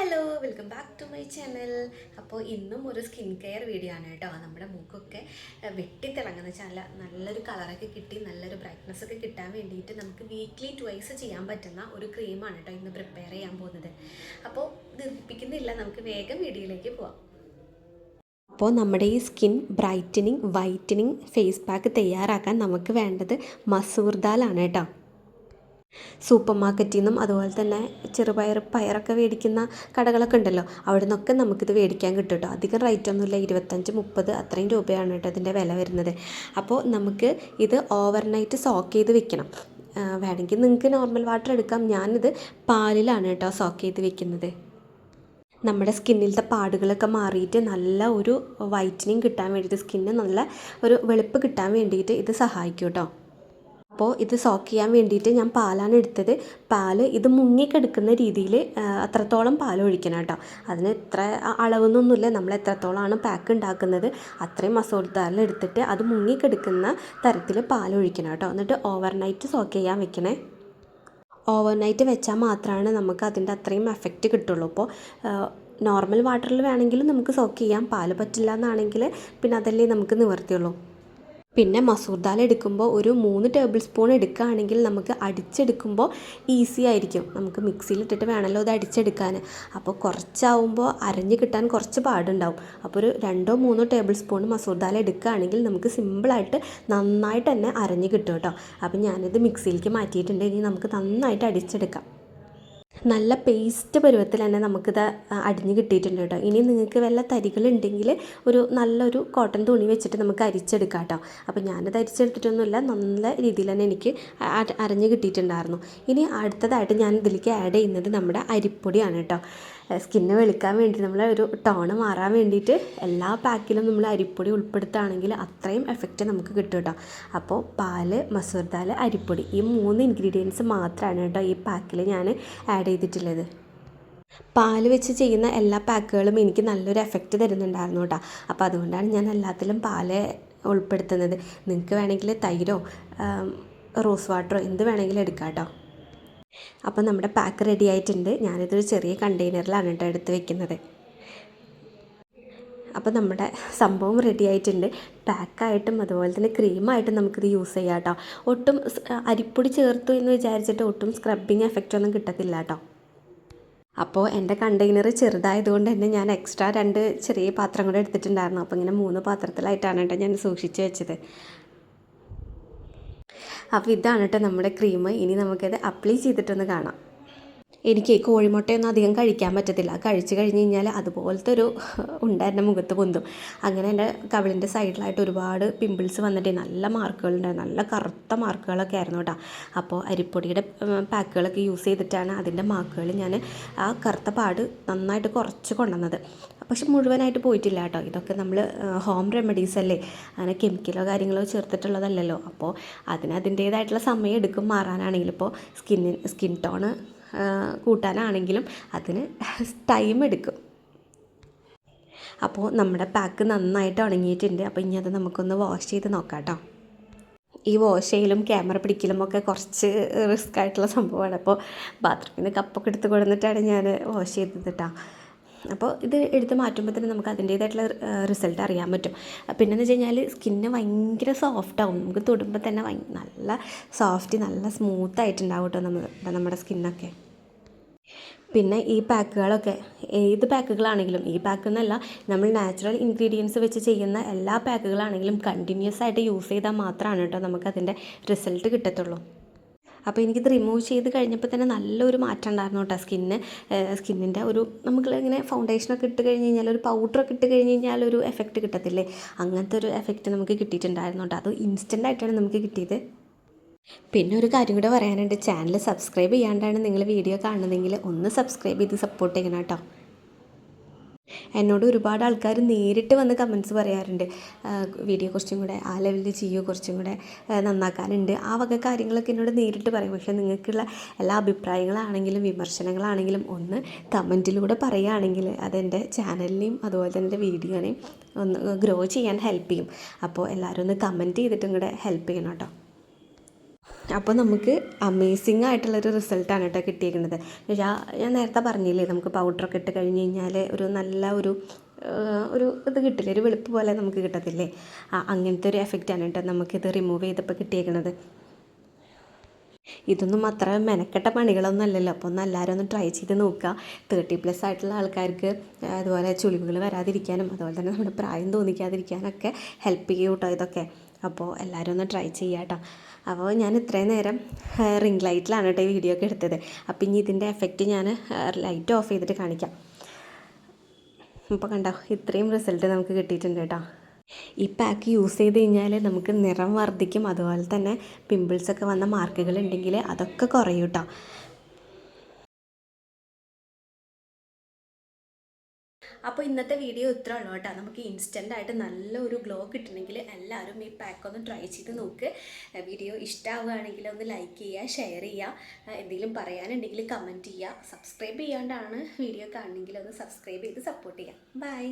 Hello welcome back to my channel അപ്പോൾ ഇന്നും ഒരു സ്കിൻ കെയർ വീഡിയോ ആണ് കേട്ടോ. നമ്മുടെ മൂക്കൊക്കെ വെട്ടിത്തിളങ്ങുന്ന വെച്ചാൽ നല്ല നല്ലൊരു കളറൊക്കെ കിട്ടി നല്ലൊരു ബ്രൈറ്റ്നസ് ഒക്കെ കിട്ടാൻ വേണ്ടിയിട്ട് നമുക്ക് വീക്ക്ലി ട്വൈസ് ചെയ്യാൻ പറ്റുന്ന ഒരു ക്രീമാണ് കേട്ടോ ഇന്ന് പ്രിപ്പയർ ചെയ്യാൻ പോകുന്നത്. അപ്പോൾ ദീർഘിപ്പിക്കുന്നില്ല നമുക്ക് വേഗം വീഡിയോയിലേക്ക് പോവാം. അപ്പോൾ നമ്മുടെ ഈ skin brightening whitening face pack തയ്യാറാക്കാൻ നമുക്ക് വേണ്ടത് മസൂർ ദാലാണ് കേട്ടോ. സൂപ്പർ മാർക്കറ്റിൽ നിന്നും അതുപോലെ തന്നെ ചെറുപയർ പയറൊക്കെ മേടിക്കുന്ന കടകളൊക്കെ ഉണ്ടല്ലോ. അവിടെ നിന്നൊക്കെ നമുക്കിത് മേടിക്കാൻ കിട്ടും കേട്ടോ അധികം റേറ്റ് ഒന്നുമില്ല. ഇരുപത്തഞ്ച് മുപ്പത് അത്രയും രൂപയാണ് കേട്ടോ ഇതിന്റെ വില വരുന്നത്. അപ്പോൾ നമുക്ക് ഇത് ഓവർനൈറ്റ് സോക്ക് ചെയ്ത് വെക്കണം. വേണമെങ്കിൽ നിങ്ങൾക്ക് നോർമൽ വാട്ടർ എടുക്കാം. ഞാനിത് പാലിലാണ് കേട്ടോ സോക്ക് ചെയ്ത് വെക്കുന്നത്. നമ്മുടെ സ്കിന്നിലത്തെ പാടുകളൊക്കെ മാറിയിട്ട് നല്ല ഒരു വൈറ്റനിങ് കിട്ടാൻ വേണ്ടിയിട്ട് സ്കിന്ന് നല്ല ഒരു വെളുപ്പ് കിട്ടാൻ വേണ്ടിയിട്ട് ഇത് സഹായിക്കും കേട്ടോ അപ്പോൾ ഇത് സോക്ക് ചെയ്യാൻ വേണ്ടിയിട്ട് ഞാൻ പാലാണ് എടുത്തത്. പാൽ ഇത് മുങ്ങിക്കെടുക്കുന്ന രീതിയിൽ അത്രത്തോളം പാൽ ഒഴിക്കണം കേട്ടോ. അതിന് ഇത്ര അളവെന്നൊന്നുമില്ല നമ്മൾ എത്രത്തോളമാണ് പാക്ക് ഉണ്ടാക്കുന്നത്. അത്രയും മസൂർ ദാൽ എടുത്തിട്ട് അത് മുങ്ങിക്കെടുക്കുന്ന തരത്തിൽ പാൽ ഒഴിക്കണം കേട്ടോ. എന്നിട്ട് ഓവർനൈറ്റ് സോക്ക് ചെയ്യാൻ വെക്കണേ. ഓവർനൈറ്റ് വെച്ചാൽ മാത്രമാണ് നമുക്ക് അതിന്റെ അത്രയും എഫക്റ്റ് കിട്ടുള്ളൂ. അപ്പോൾ നോർമൽ വാട്ടറിൽ വേണമെങ്കിൽ നമുക്ക് സോക്ക് ചെയ്യാം. പാൽ പറ്റില്ല എന്നാണെങ്കിൽ പിന്നെ അതല്ലേ നമുക്ക് നിവർത്തിയുള്ളൂ. പിന്നെ മസൂർ ദാൽ എടുക്കുമ്പോൾ ഒരു മൂന്ന് ടേബിൾ സ്പൂൺ എടുക്കുകയാണെങ്കിൽ നമുക്ക് അടിച്ചെടുക്കുമ്പോൾ ഈസി ആയിരിക്കും. നമുക്ക് മിക്സിയിൽ ഇട്ടിട്ട് വേണമല്ലോ അത് അടിച്ചെടുക്കാൻ. അപ്പോൾ കുറച്ചാവുമ്പോൾ അരഞ്ഞ് കിട്ടാൻ കുറച്ച് പാടുണ്ടാവും. അപ്പോൾ ഒരു രണ്ടോ മൂന്നോ ടേബിൾ സ്പൂൺ മസൂർ ദാൽ എടുക്കുകയാണെങ്കിൽ നമുക്ക് സിമ്പിളായിട്ട് നന്നായിട്ട് തന്നെ അരഞ്ഞ് കിട്ടും കേട്ടോ. അപ്പോൾ ഞാനിത് മിക്സിയിലേക്ക് മാറ്റിയിട്ടുണ്ട്. ഇനി നമുക്ക് നന്നായിട്ട് അടിച്ചെടുക്കാം. നല്ല പേസ്റ്റ് പരുവത്തിൽ തന്നെ നമുക്കിത് അടിഞ്ഞ് കിട്ടിയിട്ടുണ്ട് കേട്ടോ. ഇനി നിങ്ങൾക്ക് വല്ല തരികളുണ്ടെങ്കിൽ ഒരു നല്ലൊരു കോട്ടൺ തുണി വെച്ചിട്ട് നമുക്ക് അരിച്ചെടുക്കാം കേട്ടോ. അപ്പോൾ ഞാനത് അരിച്ചെടുത്തിട്ടൊന്നുമില്ല നല്ല രീതിയിൽ തന്നെ എനിക്ക് അരഞ്ഞു കിട്ടിയിട്ടുണ്ടായിരുന്നു. ഇനി അടുത്തതായിട്ട് ഞാൻ ഇതിലേക്ക് ആഡ് ചെയ്യുന്നത് നമ്മുടെ അരിപ്പൊടിയാണ് കേട്ടോ. സ്കിന്ന് വെളുക്കാൻ വേണ്ടി നമ്മളെ ഒരു ടോണ് മാറാൻ വേണ്ടിയിട്ട് എല്ലാ പാക്കിലും നമ്മൾ അരിപ്പൊടി ഉൾപ്പെടുത്തുകയാണെങ്കിൽ അത്രയും എഫക്റ്റ് നമുക്ക് കിട്ടും കേട്ടോ. അപ്പോൾ പാൽ മസൂർ ദാൽ അരിപ്പൊടി ഈ മൂന്ന് ഇൻഗ്രീഡിയൻസ് മാത്രമാണ് കേട്ടോ ഈ പാക്കിൽ ഞാൻ ആഡ് ചെയ്തിട്ടുള്ളത്. പാൽ വെച്ച് ചെയ്യുന്ന എല്ലാ പാക്കുകളും എനിക്ക് നല്ലൊരു എഫക്റ്റ് തരുന്നുണ്ടായിരുന്നു കേട്ടോ. അപ്പോൾ അതുകൊണ്ടാണ് ഞാൻ എല്ലാത്തിലും പാൽ ഉൾപ്പെടുത്തുന്നത്. നിങ്ങൾക്ക് വേണമെങ്കിൽ തൈരോ റോസ് വാട്ടറോ എന്ത് വേണമെങ്കിലും എടുക്കാം കേട്ടോ. അപ്പോൾ നമ്മുടെ പാക്ക് റെഡി ആയിട്ടുണ്ട്. ഞാനിതൊരു ചെറിയ കണ്ടെയ്നറിലാണ് കേട്ടോ എടുത്ത് വെക്കുന്നത്. അപ്പോൾ നമ്മുടെ സംഭവം റെഡി ആയിട്ടുണ്ട്. പാക്കായിട്ടും അതുപോലെ തന്നെ ക്രീമായിട്ടും നമുക്കിത് യൂസ് ചെയ്യാം കേട്ടോ. ഒട്ടും അരിപ്പൊടി ചേർത്തു എന്ന് വിചാരിച്ചിട്ട് ഒട്ടും സ്ക്രബിങ് എഫക്റ്റ് ഒന്നും കിട്ടത്തില്ല കേട്ടോ. അപ്പോൾ എന്റെ കണ്ടെയ്നർ ചെറുതായതുകൊണ്ട് തന്നെ ഞാൻ എക്സ്ട്രാ രണ്ട് ചെറിയ പാത്രം കൂടെ എടുത്തിട്ടുണ്ടായിരുന്നു. അപ്പോൾ ഇങ്ങനെ മൂന്ന് പാത്രത്തിലായിട്ടാണ് കേട്ടോ ഞാൻ സൂക്ഷിച്ച് വെച്ചത്. അപ്പോൾ ഇതാണ് കേട്ടോ നമ്മുടെ ക്രീം. ഇനി നമുക്കത് അപ്ലൈ ചെയ്തിട്ടൊന്ന് കാണാം. എനിക്ക് കോഴിമുട്ടയൊന്നും അധികം കഴിക്കാൻ പറ്റത്തില്ല. കഴിച്ചു കഴിഞ്ഞ് കഴിഞ്ഞാൽ അതുപോലത്തെ ഒരു ഉണ്ട എന്റെ മുഖത്ത് പൊന്തും. അങ്ങനെ എന്റെ കവിളിന്റെ സൈഡിലായിട്ട് ഒരുപാട് പിമ്പിൾസ് വന്നിട്ട് നല്ല മാർക്കുകളുണ്ടായിരുന്നു നല്ല കറുത്ത മാർക്കുകളൊക്കെ ആയിരുന്നു കേട്ടോ. അപ്പോൾ അരിപ്പൊടിയുടെ പാക്കുകളൊക്കെ യൂസ് ചെയ്തിട്ടാണ് അതിന്റെ മാർക്കുകൾ ഞാൻ ആ കറുത്ത പാട് നന്നായിട്ട് കുറച്ച് കൊണ്ടുവന്നത്. പക്ഷെ മുഴുവനായിട്ട് പോയിട്ടില്ല കേട്ടോ. ഇതൊക്കെ നമ്മൾ ഹോം റെമഡീസ് അല്ലേ? അങ്ങനെ കെമിക്കലോ കാര്യങ്ങളോ ചേർത്തിട്ടുള്ളതല്ലല്ലോ. അപ്പോൾ അതിന് അതിന്റേതായിട്ടുള്ള സമയം എടുക്കും മാറാനാണെങ്കിൽ. ഇപ്പോൾ സ്കിന്നിൻ സ്കിൻ ടോണ് കൂട്ടാനാണെങ്കിലും അതിന് ടൈം എടുക്കും. അപ്പോൾ നമ്മുടെ പാക്ക് നന്നായിട്ട് ഉണങ്ങിയിട്ടുണ്ട്. അപ്പോൾ ഇനി അത് നമുക്കൊന്ന് വാഷ് ചെയ്ത് നോക്കാം കേട്ടോ ഈ വാഷ് ചെയ്യലും ക്യാമറ പിടിക്കലും ഒക്കെ കുറച്ച് റിസ്ക് ആയിട്ടുള്ള സംഭവമാണ്. അപ്പോൾ ബാത്റൂമിൽ നിന്ന് കപ്പൊക്കെ എടുത്ത് കൊടുത്തിട്ടാണ് ഞാൻ വാഷ് ചെയ്തത് കേട്ടോ അപ്പോൾ ഇത് എടുത്ത് മാറ്റുമ്പോൾ തന്നെ നമുക്ക് അതിന്റേതായിട്ടുള്ള റിസൾട്ട് അറിയാൻ പറ്റും. പിന്നെ എന്ന് വെച്ച് കഴിഞ്ഞാൽ സ്കിന്ന് ഭയങ്കര സോഫ്റ്റ് ആവും. നമുക്ക് തൊടുമ്പോൾ തന്നെ നല്ല സോഫ്റ്റ് നല്ല സ്മൂത്ത് ആയിട്ടുണ്ടാവും കേട്ടോ നമ്മൾ നമ്മുടെ സ്കിന്നൊക്കെ പിന്നെ ഈ പാക്കുകളൊക്കെ ഏത് പാക്കുകളാണെങ്കിലും ഈ പാക്ക് എന്നല്ല നമ്മൾ നാച്ചുറൽ ഇൻഗ്രീഡിയൻസ് വെച്ച് ചെയ്യുന്ന എല്ലാ പാക്കുകളാണെങ്കിലും കണ്ടിന്യൂസ് ആയിട്ട് യൂസ് ചെയ്താൽ മാത്രമാണ് കേട്ടോ നമുക്ക് അതിന്റെ റിസൾട്ട് കിട്ടത്തുള്ളൂ. അപ്പോൾ എനിക്കിത് റിമൂവ് ചെയ്ത് കഴിഞ്ഞപ്പോൾ തന്നെ നല്ലൊരു മാറ്റം ഉണ്ടായിരുന്നു കേട്ടോ സ്കിന്ന് സ്കിന്നിന്റെ ഒരു നമുക്ക് ഇങ്ങനെ ഫൗണ്ടേഷനൊക്കെ ഇട്ട് കഴിഞ്ഞ് കഴിഞ്ഞാൽ ഒരു പൗഡറൊക്കെ ഇട്ട് കഴിഞ്ഞ് കഴിഞ്ഞാൽ ഒരു എഫക്റ്റ് കിട്ടത്തില്ലേ? അങ്ങനത്തെ ഒരു എഫക്റ്റ് നമുക്ക് കിട്ടിയിട്ടുണ്ടായിരുന്നു കേട്ടോ അത് ഇൻസ്റ്റന്റ് ആയിട്ടാണ് നമുക്ക് കിട്ടിയത്. പിന്നെ ഒരു കാര്യം കൂടെ പറയാനുണ്ട്. ചാനൽ സബ്സ്ക്രൈബ് ചെയ്യാണ്ടാണ് നിങ്ങൾ വീഡിയോ കാണുന്നതെങ്കിൽ ഒന്ന് സബ്സ്ക്രൈബ് ചെയ്ത് സപ്പോർട്ട് ചെയ്യണം കേട്ടോ എന്നോട് ഒരുപാട് ആൾക്കാർ നേരിട്ട് വന്ന് കമൻസ് പറയാറുണ്ട്. വീഡിയോ കുറച്ചും കൂടെ ആ ലെവലിൽ ചെയ്യൂ കുറച്ചും കൂടെ നന്നാക്കാനുണ്ട്. ആ വക കാര്യങ്ങളൊക്കെ എന്നോട് നേരിട്ട് പറയും. പക്ഷേ നിങ്ങൾക്കുള്ള എല്ലാ അഭിപ്രായങ്ങളാണെങ്കിലും വിമർശനങ്ങളാണെങ്കിലും ഒന്ന് കമന്റിലൂടെ പറയുകയാണെങ്കിൽ അതെന്റെ ചാനലിനെയും അതുപോലെ തന്നെ എന്റെ വീഡിയോനെയും ഒന്ന് ഗ്രോ ചെയ്യാൻ ഹെൽപ്പ് ചെയ്യും. അപ്പോൾ എല്ലാവരും ഒന്ന് കമന്റ് ചെയ്തിട്ടും കൂടെ ഹെൽപ്പ് ചെയ്യണം കേട്ടോ. അപ്പോൾ നമുക്ക് അമേസിങ് ആയിട്ടുള്ളൊരു റിസൾട്ടാണ് കേട്ടോ കിട്ടിയിരിക്കുന്നത് ഞാൻ നേരത്തെ പറഞ്ഞില്ലേ നമുക്ക് പൗഡറൊക്കെ ഇട്ട് കഴിഞ്ഞ് കഴിഞ്ഞാൽ ഒരു നല്ല ഒരു ഒരു ഇത് കിട്ടില്ല ഒരു വെളുപ്പ് പോലെ നമുക്ക് കിട്ടത്തില്ലേ? ആ അങ്ങനത്തെ ഒരു എഫക്റ്റാണ് കേട്ടോ നമുക്കിത് റിമൂവ് ചെയ്തപ്പോൾ കിട്ടിയേക്കുന്നത് ഇതൊന്നും അത്ര മെനക്കെട്ട പണികളൊന്നും അല്ലല്ലോ. അപ്പോൾ ഒന്ന് എല്ലാവരും ഒന്ന് ട്രൈ ചെയ്ത് നോക്കുക തേർട്ടി പ്ലസ് ആയിട്ടുള്ള ആൾക്കാർക്ക് അതുപോലെ ചുളിവുകൾ വരാതിരിക്കാനും അതുപോലെ തന്നെ നമ്മുടെ പ്രായം തോന്നിക്കാതിരിക്കാനൊക്കെ ഹെൽപ്പ് ചെയ്യൂട്ടോ ഇതൊക്കെ. അപ്പോൾ എല്ലാവരും ഒന്ന് ട്രൈ ചെയ്യുക കേട്ടോ അപ്പോൾ ഞാൻ ഇത്രയും നേരം റിംഗ് ലൈറ്റിലാണ് കേട്ടോ ഈ വീഡിയോ ഒക്കെ എടുത്തത്. അപ്പോൾ ഇനി ഇതിന്റെ എഫക്റ്റ് ഞാൻ ലൈറ്റ് ഓഫ് ചെയ്തിട്ട് കാണിക്കാം. ഇപ്പോൾ കണ്ടോ ഇത്രയും റിസൾട്ട് നമുക്ക് കിട്ടിയിട്ടുണ്ട് കേട്ടോ ഈ പാക്ക് യൂസ് ചെയ്ത് കഴിഞ്ഞാൽ നമുക്ക് നിറം വർദ്ധിക്കും. അതുപോലെ തന്നെ പിമ്പിൾസൊക്കെ വന്ന മാർക്കുകൾ ഉണ്ടെങ്കിൽ അതൊക്കെ കുറയും കേട്ടോ അപ്പോൾ ഇന്നത്തെ വീഡിയോ ഇത്ര ഉള്ളൂ കേട്ടോ. നമുക്ക് ഇൻസ്റ്റന്റ് ആയിട്ട് നല്ലൊരു ഗ്ലോ കിട്ടണമെങ്കിൽ എല്ലാവരും ഈ പാക്ക് ഒന്ന് ട്രൈ ചെയ്ത് നോക്ക്. വീഡിയോ ഇഷ്ടമാവുകയാണെങ്കിൽ ഒന്ന് ലൈക്ക് ചെയ്യുക ഷെയർ ചെയ്യുക. എന്തെങ്കിലും പറയാനുണ്ടെങ്കിൽ കമന്റ് ചെയ്യുക. സബ്സ്ക്രൈബ് ചെയ്യാണ്ടാണ് വീഡിയോ കാണണമെങ്കിൽ ഒന്ന് സബ്സ്ക്രൈബ് ചെയ്ത് സപ്പോർട്ട് ചെയ്യുക. ബൈ